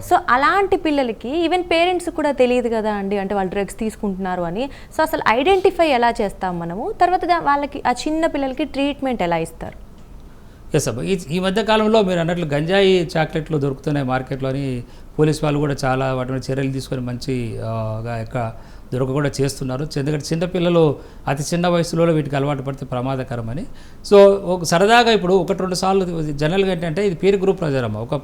సో అలాంటి పిల్లలకి ఈవెన్ పేరెంట్స్ కూడా తెలియదు కదా అండి అంటే వాళ్ళు డ్రగ్స్ తీసుకుంటున్నారు అని. సో అసలు ఐడెంటిఫై ఎలా చేస్తాం మనము? తర్వాత వాళ్ళకి ఆ చిన్న పిల్లలకి ట్రీట్మెంట్ ఎలా ఇస్తారు? ఎస్ అబ్బా. ఈ ఈ మధ్య కాలంలో మీరు అన్నట్లు గంజాయి చాక్లెట్లు దొరుకుతున్నాయి మార్కెట్లో అని పోలీస్ వాళ్ళు కూడా చాలా వాటి మీద చర్యలు తీసుకొని మంచి ఆ, గా యొక్క దొరక కూడా చేస్తున్నారు ఎందుకంటే చిన్నపిల్లలు అతి చిన్న వయసులో వీటికి అలవాటు పడితే ప్రమాదకరమని. సో ఒక సరదాగా ఇప్పుడు ఒకటి రెండు సార్లు జనరల్గా ఏంటంటే ఇది పీర్ గ్రూప్ ప్రచారం ఒక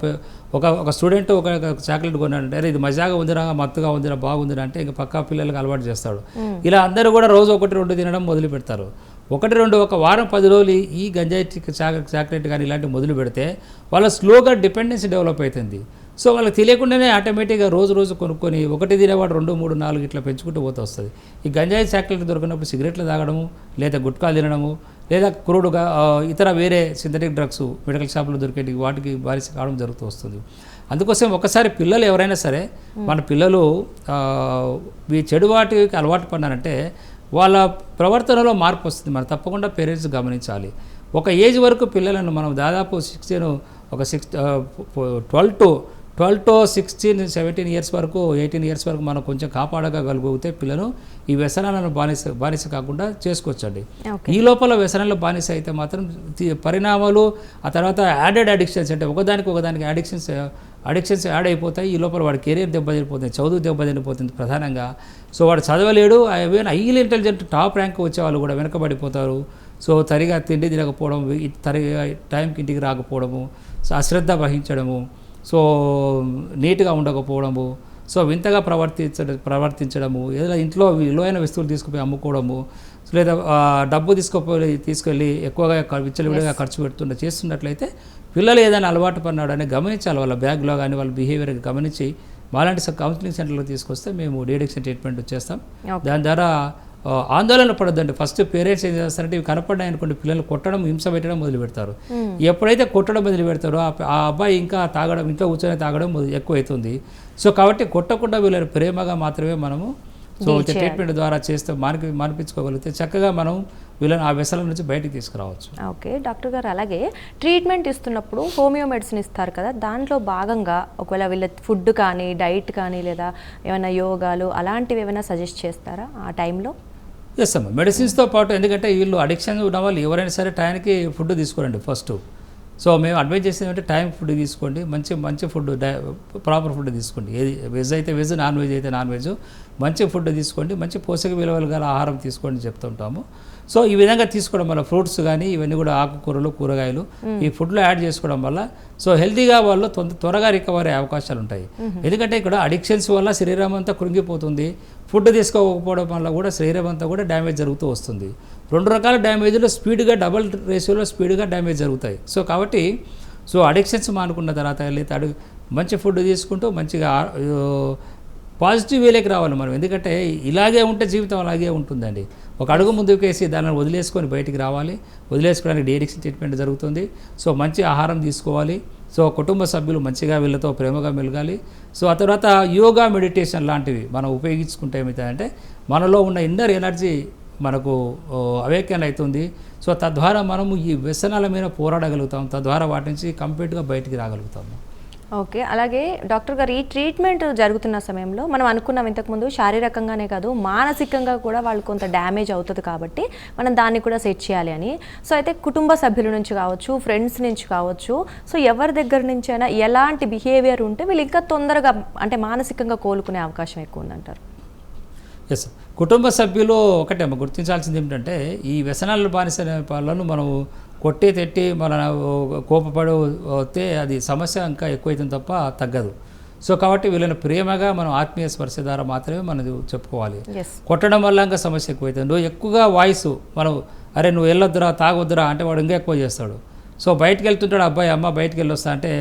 ఒక ఒక స్టూడెంట్ ఒక చాక్లెట్ కొన్నాడంటే ఇది మజాగా ఉందిరా మత్తుగా ఉందిరా బాగుందిరా అంటే ఇంకా పక్కా పిల్లలకి అలవాటు చేస్తాడు. ఇలా అందరూ కూడా రోజు ఒకటి రెండు తినడం మొదలు పెడతారు. ఒకటి రెండు ఒక వారం పది రోజులు ఈ గంజాయి చిక్ చాక్ చాక్లెట్ కానీ ఇలాంటివి మొదలు పెడితే వాళ్ళ స్లోగా డిపెండెన్సీ డెవలప్ అవుతుంది. సో వాళ్ళకి తెలియకుండానే ఆటోమేటిక్గా రోజు రోజు కొనుక్కొని ఒకటి తినేవాడు రెండు మూడు నాలుగు ఇట్లా పెంచుకుంటూ పోతూ వస్తుంది. ఈ గంజాయి చాక్లెట్ దొరికినప్పుడు సిగరెట్లు తాగడము లేదా గుట్కా తినడము లేదా క్రూడుగా ఇతర వేరే సింథటిక్ డ్రగ్స్ మెడికల్ షాపులో దొరికేటి వాటికి బారిస కావడం జరుగుతూ వస్తుంది. అందుకోసం ఒకసారి పిల్లలు ఎవరైనా సరే మన పిల్లలు ఈ చెడు వాటికి అలవాటు పడినారంటే వాళ్ళ ప్రవర్తనలో మార్పు వస్తుంది. మనం తప్పకుండా పేరెంట్స్ గమనించాలి. ఒక ఏజ్ వరకు పిల్లలను మనం దాదాపు సిక్స్టీన్ ఒక six twelve to twelve to sixteen seventeen years వరకు ఎయిటీన్ ఇయర్స్ వరకు మనం కొంచెం కాపాడగలిగితే పిల్లలు ఈ వ్యసనాలను బానిస బానిస కాకుండా చేసుకోవచ్చండి. ఈ లోపల వ్యసనంలో బానిస అయితే మాత్రం పరిణామాలు ఆ తర్వాత యాడెడ్ అడిక్షన్స్ అంటే ఒకదానికి ఒకదానికి అడిక్షన్స్ అడిక్షన్స్ యాడ్ అయిపోతాయి. ఈ లోపల వాడి కెరీర్ దెబ్బతినిపోతుంది చదువు దెబ్బతినిపోతుంది ప్రధానంగా. సో వాడు చదవలేడు even highly intelligent top rank వచ్చే వాళ్ళు కూడా వెనకబడిపోతారు. సో తరిగా తిండి తినకపోవడం తరిగా టైంకి ఇంటికి రాకపోవడము సో అశ్రద్ధ వహించడము సో నీట్గా ఉండకపోవడము సో వింతగా ప్రవర్తించడం ప్రవర్తించడము ఏదైనా ఇంట్లో విలువైన వస్తువులు తీసుకుపోయి అమ్ముకోవడము లేదా డబ్బు తీసుకుపోయి తీసుకెళ్ళి ఎక్కువగా విచ్చలవిడిగా ఖర్చు పెడుతుండ చేస్తున్నట్లయితే పిల్లలు ఏదైనా అలవాటు పడినాడని గమనించాలి. వాళ్ళ బ్యాగ్లో కానీ వాళ్ళ బిహేవియర్ గమనించి మాలాంటి కౌన్సిలింగ్ సెంటర్లో తీసుకొస్తే మేము డీడిక్షన్ ట్రీట్మెంట్ చేస్తాం. దాని ద్వారా ఆందోళన పడొద్దండి. ఫస్ట్ పేరెంట్స్ ఏం చేస్తారంటే ఇవి కనపడ్డాయి అనుకోండి పిల్లలు కొట్టడం హింస పెట్టడం మొదలు పెడతారు. ఎప్పుడైతే కొట్టడం మొదలు పెడతారో ఆ అబ్బాయి ఇంకా తాగడం ఇంట్లో కూర్చొని తాగడం ఎక్కువ అవుతుంది సో కాబట్టి కొట్టకుండా వీళ్ళని ప్రేమగా మాత్రమే మనము సో. ట్రీట్మెంట్ ద్వారా చేస్తే మానిపి మానిపించుకోగలిగితే చక్కగా మనం వీళ్ళని ఆ వ్యసనం నుంచి బయటికి తీసుకురావచ్చు. ఓకే. డాక్టర్ గారు అలాగే ట్రీట్మెంట్ ఇస్తున్నప్పుడు హోమియో మెడిసిన్ ఇస్తారు కదా దాంట్లో భాగంగా ఒకవేళ వీళ్ళ ఫుడ్ కానీ డైట్ కానీ లేదా ఏమైనా యోగాలు అలాంటివి ఏమైనా సజెస్ట్ చేస్తారా ఆ టైంలో? ఎస్ అమ్మ మెడిసిన్స్తో పాటు ఎందుకంటే వీళ్ళు అడిక్షన్ ఉన్న వాళ్ళు ఎవరైనా సరే టైంకి ఫుడ్ తీసుకోరండి ఫస్ట్ సో మేము అడ్వైజ్ చేసేది అంటే టైం ఫుడ్ తీసుకోండి మంచి మంచి ఫుడ్ ప్రాపర్ ఫుడ్ తీసుకోండి. ఏది వెజ్ అయితే వెజ్ నాన్ వెజ్ అయితే నాన్ వెజ్ మంచి ఫుడ్ తీసుకోండి మంచి పోషక విలువలు గల ఆహారం తీసుకోండి చెప్తుంటాము. సో ఈ విధంగా తీసుకోవడం వల్ల ఫ్రూట్స్ కానీ ఇవన్నీ కూడా ఆకుకూరలు కూరగాయలు ఈ ఫుడ్లో యాడ్ చేసుకోవడం వల్ల సో హెల్తీగా వాళ్ళు తొంద త్వరగా రికవర్ అయ్యే అవకాశాలు ఉంటాయి. ఎందుకంటే ఇక్కడ అడిక్షన్స్ వల్ల శరీరం అంతా కృంగిపోతుంది. ఫుడ్ తీసుకోకపోవడం వల్ల కూడా శరీరం అంతా కూడా డ్యామేజ్ జరుగుతూ వస్తుంది. రెండు రకాల డ్యామేజ్లు స్పీడ్గా డబల్ రేషియోలో స్పీడ్గా డ్యామేజ్ జరుగుతాయి. సో కాబట్టి సో అడిక్షన్స్ మానుకున్న తర్వాత లేదా మంచి ఫుడ్ తీసుకుంటూ మంచిగా పాజిటివ్ వేలోకి రావాలి మనం. ఎందుకంటే ఇలాగే ఉంటే జీవితం అలాగే ఉంటుందండి. ఒక అడుగు ముందుకు వేసి దానిని వదిలేసుకొని బయటికి రావాలి. వదిలేసుకోవడానికి డీడిక్షన్ ట్రీట్మెంట్ జరుగుతుంది. సో మంచి ఆహారం తీసుకోవాలి. సో కుటుంబ సభ్యులు మంచిగా వీళ్ళతో ప్రేమగా మెలగాలి. సో ఆ తర్వాత యోగా మెడిటేషన్ లాంటివి మనం ఉపయోగించుకుంటే ఏమవుతాయంటే మనలో ఉన్న ఇన్నర్ ఎనర్జీ మనకు అవేక్యన్ అవుతుంది. సో తద్వారా మనము ఈ వ్యసనాల మీద పోరాడగలుగుతాం. తద్వారా వాటి నుంచి కంప్లీట్గా బయటికి రాగలుగుతాము. ఓకే అలాగే డాక్టర్ గారు ఈ ట్రీట్మెంట్ జరుగుతున్న సమయంలో మనం అనుకున్నాం ఇంతకుముందు శారీరకంగానే కాదు మానసికంగా కూడా వాళ్ళు కొంత డ్యామేజ్ అవుతుంది కాబట్టి మనం దాన్ని కూడా సెట్ చేయాలి అని. సో అయితే కుటుంబ సభ్యుల నుంచి కావచ్చు ఫ్రెండ్స్ నుంచి కావచ్చు సో ఎవరి దగ్గర నుంచి అయినా ఎలాంటి బిహేవియర్ ఉంటే వీళ్ళు ఇంకా తొందరగా అంటే మానసికంగా కోలుకునే అవకాశం ఎక్కువ ఉందంటారు. ఎస్ కుటుంబ సభ్యులు ఒకటే గుర్తించాల్సింది ఏమిటంటే ఈ వ్యసనాలు బానిస వాళ్ళను మనం కొట్టి తెట్టి మన కోపపడి వస్తే అది సమస్య ఇంకా ఎక్కువైతుంది తప్ప తగ్గదు. సో కాబట్టి వీళ్ళని ప్రేమగా మనం ఆత్మీయ స్పర్శ ద్వారా మాత్రమే మనం చెప్పుకోవాలి. కొట్టడం వల్ల ఇంకా సమస్య ఎక్కువైతుంది. నువ్వు ఎక్కువగా వాయిస్ మనం అరే నువ్వు వెళ్ళొద్దురా తాగొద్దురా అంటే వాడు ఇంకా ఎక్కువ చేస్తాడు. సో బయటికి వెళ్తుంటాడు అబ్బాయి అమ్మ బయటికి వెళ్ళొస్తా అంటే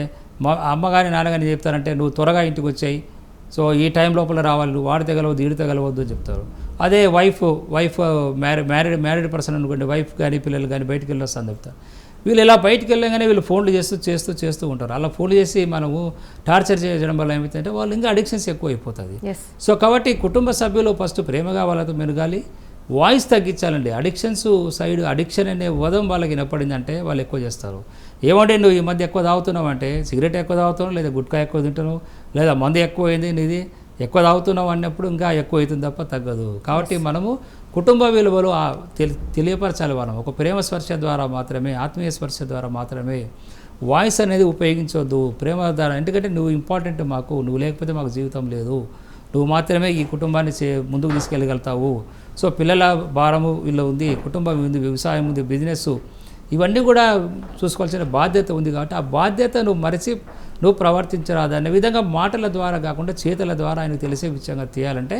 మా అమ్మ కానీ నాన్న కానీ చెప్తారంటే నువ్వు త్వరగా ఇంటికి వచ్చాయి. సో ఈ టైం లోపల రావాలి నువ్వు వాడితే గలవద్దు ఈడితే గలవద్దు అని చెప్తారు. అదే wife wife marry married married person అనుకోండి వైఫ్ కానీ పిల్లలు కానీ బయటికి వెళ్ళొస్తాను చెప్తారు వీళ్ళు ఇలా బయటికి వెళ్ళగానే వీళ్ళు ఫోన్లు చేస్తూ చేస్తూ చేస్తూ ఉంటారు. అలా ఫోన్లు చేసి మనము టార్చర్ చేయడం వల్ల ఏమవుతుందంటే వాళ్ళు ఇంకా అడిక్షన్స్ ఎక్కువ అయిపోతుంది సో కాబట్టి కుటుంబ సభ్యులు ఫస్ట్ ప్రేమగా వాళ్ళతో మెరగాలి వాయిస్ తగ్గించాలండి. అడిక్షన్స్ సైడ్ అడిక్షన్ అనే వదం వాళ్ళకి వినపడిందంటే వాళ్ళు ఎక్కువ చేస్తారు. ఏమంటే నువ్వు ఈ మధ్య ఎక్కువ తాగుతున్నావు అంటే సిగరెట్ ఎక్కువ తాగుతున్నావు లేదా గుట్కా ఎక్కువ తింటున్నావు లేదా మందు ఎక్కువ అయింది నీది ఎక్కువ తాగుతున్నావు అన్నప్పుడు ఇంకా ఎక్కువ అవుతుంది తప్ప తగ్గదు. కాబట్టి మనము కుటుంబ విలువలు తెలి- తెలియపరచాలి మనం. ఒక ప్రేమ స్పర్శ ద్వారా మాత్రమే ఆత్మీయ స్పర్శ ద్వారా మాత్రమే వాయిస్ అనేది ఉపయోగించవద్దు ప్రేమ ద్వారా ఎందుకంటే నువ్వు ఇంపార్టెంట్ మాకు నువ్వు లేకపోతే మాకు జీవితం లేదు. నువ్వు మాత్రమే ఈ కుటుంబాన్ని చే ముందుకు తీసుకెళ్ళగలుగుతావు. సో పిల్లల భారము వీళ్ళు ఉంది కుటుంబం ఉంది వ్యవసాయం ఉంది బిజినెస్ ఇవన్నీ కూడా చూసుకోవాల్సిన బాధ్యత ఉంది కాబట్టి ఆ బాధ్యత నువ్వు మరిచి నువ్వు ప్రవర్తించరాదు అనే విధంగా మాటల ద్వారా కాకుండా చేతల ద్వారా ఆయనకు తెలిసే విషయంగా తీయాలంటే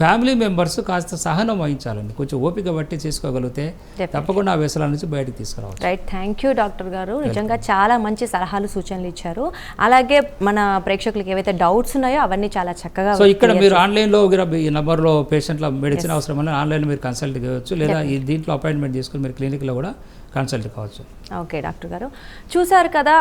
ఫ్యామిలీ మెంబర్స్ కాస్త సహనం వహించాలండి. కొంచెం ఓపిక బట్టి చేసుకోగలిగితే. తప్పకుండా ఆ వ్యసనాల నుంచి బయటకు తీసుకురావచ్చు. రైట్ థ్యాంక్ యూ డాక్టర్ గారు. నిజంగా చాలా మంచి సలహాలు సూచనలు ఇచ్చారు. అలాగే మన ప్రేక్షకులకు ఏవైతే డౌట్స్ ఉన్నాయో అవన్నీ చాలా చక్కగా సో ఇక్కడ మీరు ఆన్లైన్లో ఈ నెంబర్లో పేషెంట్ల మెడిసిన్ అవసరం వల్ల ఆన్లైన్లో మీరు కన్సల్ట్ కావచ్చు లేదా ఈ దీంట్లో అపాయింట్మెంట్ చేసుకుని మీరు క్లినిక్లో కూడా కన్సల్ట్ కావచ్చు. ఓకే డాక్టర్ గారు. చూశారు కదా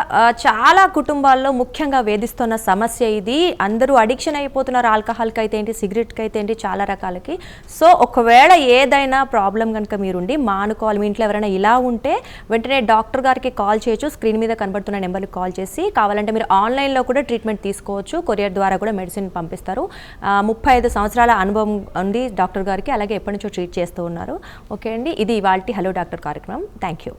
చాలా కుటుంబాల్లో ముఖ్యంగా వేధిస్తున్న సమస్య ఇది. అందరూ అడిక్షన్ అయిపోతున్నారు. ఆల్కహాల్కి అయితే ఏంటి సిగరెట్కి అయితే ఏంటి చాలా రకాలకి. సో ఒకవేళ ఏదైనా ప్రాబ్లం కనుక మీరుండి మానుకోవాలి మీ ఇంట్లో ఎవరైనా ఇలా ఉంటే వెంటనే డాక్టర్ గారికి కాల్ చేయొచ్చు. స్క్రీన్ మీద కనబడుతున్న నెంబర్కి కాల్ చేసి కావాలంటే మీరు ఆన్లైన్లో కూడా ట్రీట్మెంట్ తీసుకోవచ్చు. కొరియర్ ద్వారా కూడా మెడిసిన్ పంపిస్తారు. ముప్పై ఐదు సంవత్సరాల అనుభవం ఉంది డాక్టర్ గారికి. అలాగే ఎప్పటి నుంచో ట్రీట్ చేస్తూ ఉన్నారు. ఓకే అండి ఇది ఇవాళ హలో డాక్టర్ కార్యక్రమం. Thank you